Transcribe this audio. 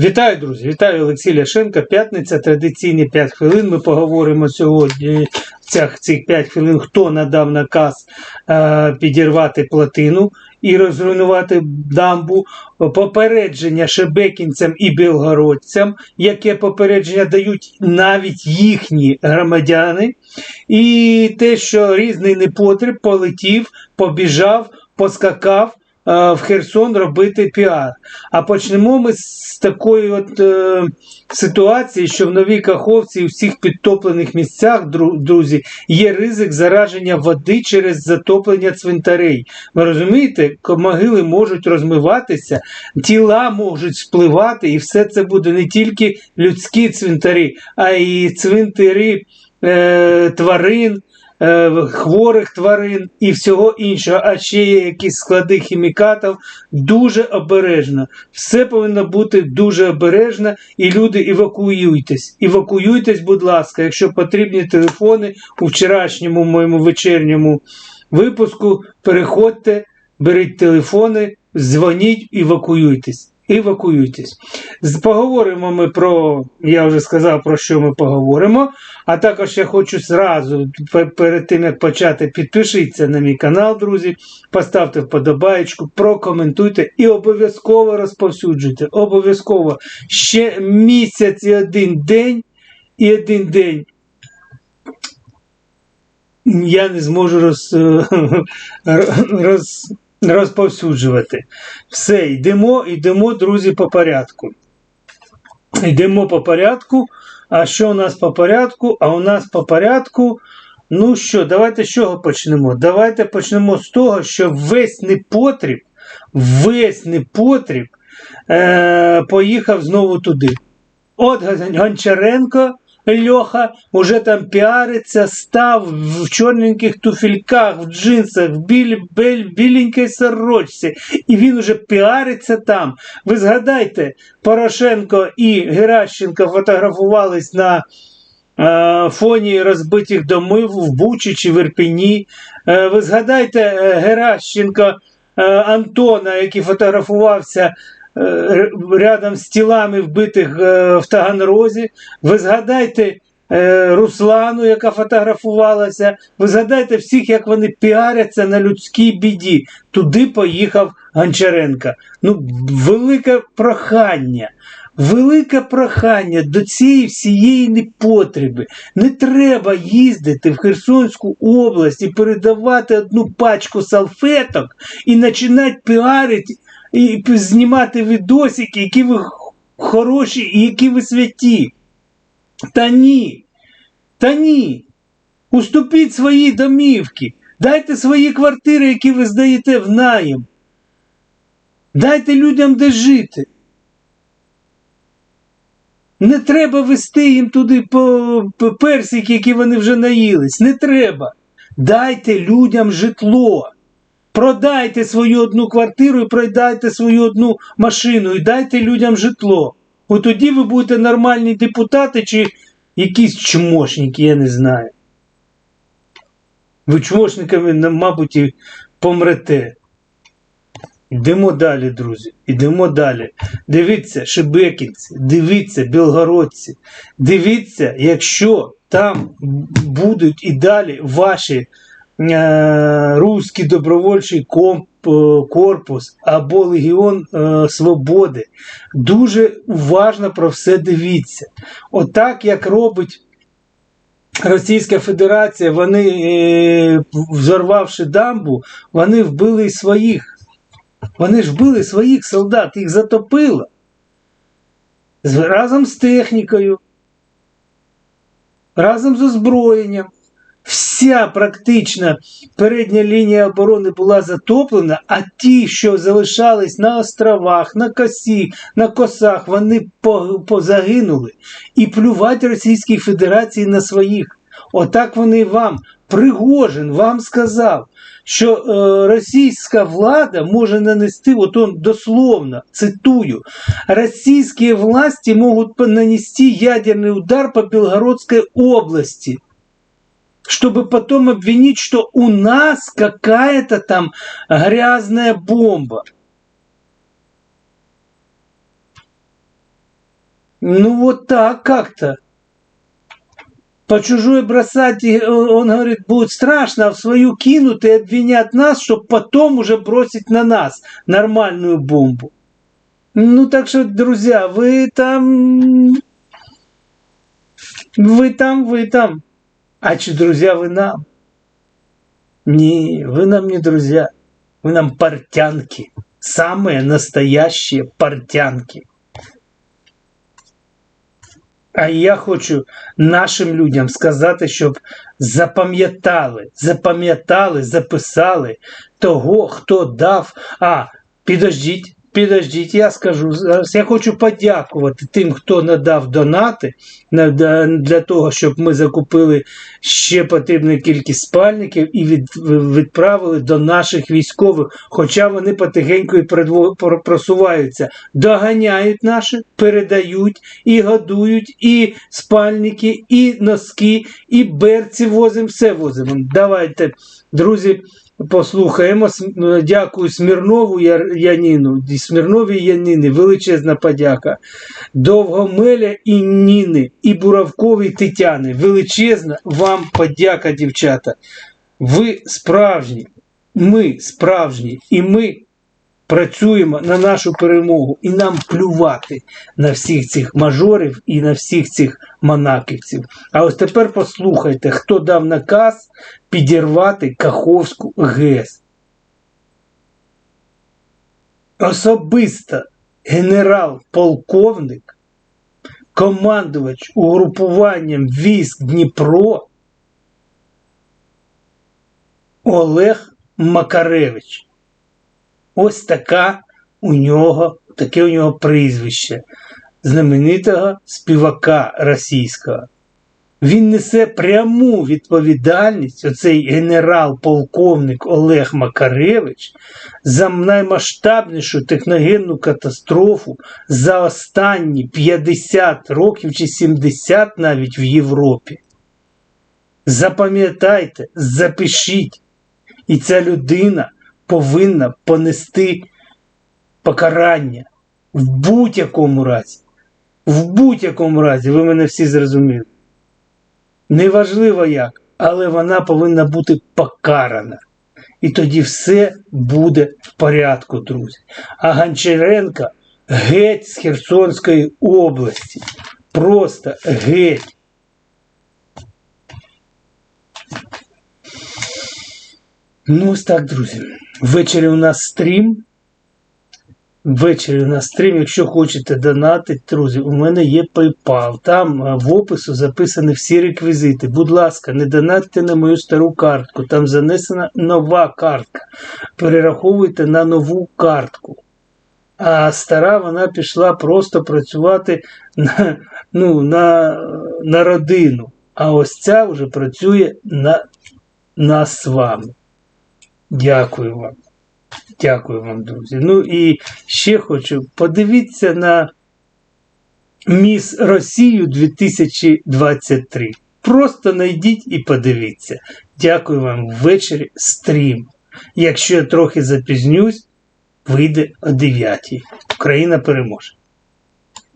Вітаю, друзі! Вітаю Олексій Ляшенко. П'ятниця, традиційні 5 хвилин. Ми поговоримо сьогодні в цих, цих 5 хвилин, хто надав наказ е, підірвати плотину і розруйнувати дамбу. Попередження шебекінцям і білгородцям, яке попередження дають навіть їхні громадяни. І те, що різний непотріб полетів, побіжав, поскакав в Херсон робити піар. А почнемо ми з такої от е, ситуації, що в Новій Каховці в всіх підтоплених місцях, друзі, є ризик зараження води через затоплення цвинтарей. Ви розумієте, могили можуть розмиватися, тіла можуть спливати, і все це буде не тільки людські цвинтарі, а й цвинтарі е, тварин. Е, Хворих тварин і всього іншого, а ще є якісь склади хімікатів. Дуже обережно. Все повинно бути дуже обережно, і люди евакуюйтесь. Евакуюйтесь, будь ласка, якщо потрібні телефони у вчорашньому моєму вечірньому випуску, переходьте, беріть телефони, дзвоніть, евакуюйтесь. Евакуюйтесь. Поговоримо ми про, я вже сказав, про що ми поговоримо. А також я хочу зразу, перед тим як почати, підпишіться на мій канал, друзі, поставте вподобаєчку, прокоментуйте і обов'язково розповсюджуйте. Обов'язково ще місяць і один день, і один день. Я не зможу роз, роз, розповсюджувати. Все, йдемо, йдемо, друзі, по порядку. Йдемо по порядку. А що у нас по порядку? А у нас по порядку. Ну що, давайте з чого почнемо? Давайте почнемо з того, що весь непотріб, весь непотріб е, поїхав знову туди. От Гон- Гончаренко Льоха уже там піариться, став в чорненьких туфельках, в джинсах, в біль, сорочці, і він уже піариться там. Ви згадайте, Порошенко і Геращенко фотографувались на е, фоні розбитих домів в Бучі чи в Ірпіні. Е, ви згадайте е, Геращенко е, Антона, який фотографувався рядом з тілами вбитих е, в Таганрозі. Ви згадайте е, Руслану, яка фотографувалася. Ви згадайте всіх, як вони піаряться на людській біді. Туди поїхав Гончаренко. Ну, велике прохання. Велике прохання до цієї всієї непотреби. Не треба їздити в Херсонську область і передавати одну пачку салфеток і починати піарити і знімати відосики, які ви хороші і які ви святі. Та ні. Та ні. Уступіть свої домівки. Дайте свої квартири, які ви здаєте в наєм. Дайте людям де жити. Не треба вести їм туди персики, які вони вже наїлись. Не треба. Дайте людям житло. Продайте свою одну квартиру і продайте свою одну машину і дайте людям житло. От тоді ви будете нормальні депутати чи якісь чмошники, я не знаю. Ви чмошниками, мабуть, і помрете. Йдемо далі, друзі. Йдемо далі. Дивіться, шебекінці, дивіться, білгородці. Дивіться, якщо там будуть і далі ваші руський добровольчий е, корпус або Легіон е, Свободи, дуже уважно про все дивіться. Отак, як робить. Російська Федерація, вони, е, взорвавши дамбу, вони вбили своїх. Вони ж вбили своїх солдат, їх затопило. Разом з технікою, разом з озброєнням. Вся практично передня лінія оборони була затоплена, а ті, що залишались на островах, на косі, на косах, вони позагинули. І плювать Російській Федерації на своїх. Отак вони вам, Пригожин вам сказав, що е, російська влада може нанести, от он дословно цитую, российские власти могут по- нанести ядерный удар по Белгородской области, чтобы потом обвинить, что у нас какая-то там грязная бомба. Ну вот так как-то. По чужой бросать, он говорит, будет страшно, а в свою кинут и обвинят нас, чтобы потом уже бросить на нас нормальную бомбу. Ну так что, друзья, вы там... Вы там, вы там. А че, друзья, вы нам? Не, вы нам не друзья. Вы нам портянки. Самые настоящие портянки. А я хочу нашим людям сказати, щоб запам'ятали, запам'ятали, записали того, хто дав. А, підождіть, підождіть, я скажу зараз. Я хочу подякувати тим, хто надав донати для того, щоб ми закупили ще потрібну кількість спальників і відправили до наших військових. Хоча вони потихеньку і просуваються, доганяють наші, передають і годують, і спальники, і носки, і берці возимо, все возимо. Давайте, друзі. Послухаємо. Дякую Смірнову Яніну. Смірнові Яніни, величезна подяка. Довгомеля і Ніни, і Буравковій Тетяни. Величезна вам подяка, дівчата. Ви справжні, ми справжні, і ми працюємо на нашу перемогу. І нам плювати на всіх цих мажорів і на всіх цих монаківців. А ось тепер послухайте, хто дав наказ підірвати Каховську ГЕС. Особисто генерал-полковник, командувач угрупуванням військ Дніпро Олег Макаревич. Ось така у нього, таке у нього прізвище знаменитого співака російського. Він несе пряму відповідальність, оцей генерал-полковник Олег Макаревич, за наймасштабнішу техногенну катастрофу за останні 50 років чи 70 навіть в Європі. Запам'ятайте, запишіть, і ця людина повинна понести покарання в будь-якому разі. В будь-якому разі, ви мене всі зрозуміли. Неважливо як, але вона повинна бути покарана. І тоді все буде в порядку, друзі. А Гончаренка геть з Херсонської області. Просто геть. Ну, ось так, друзі. Ввечері у нас стрім. Ввечері у нас стрім. Якщо хочете донатити, друзі, у мене є PayPal. Там е, в опису записані всі реквізити. Будь ласка, не донатьте на мою стару картку. Там занесена нова картка. Перераховуйте на нову картку. А стара вона пішла просто працювати на, ну, на, на родину. А ось ця вже працює на нас з вами. Дякую вам. Дякую вам, друзі. Ну і ще хочу подивіться на Міс Росію 2023. Просто найдіть і подивіться. Дякую вам ввечері стрім. Якщо я трохи запізнюсь, вийде о 9. Україна переможе.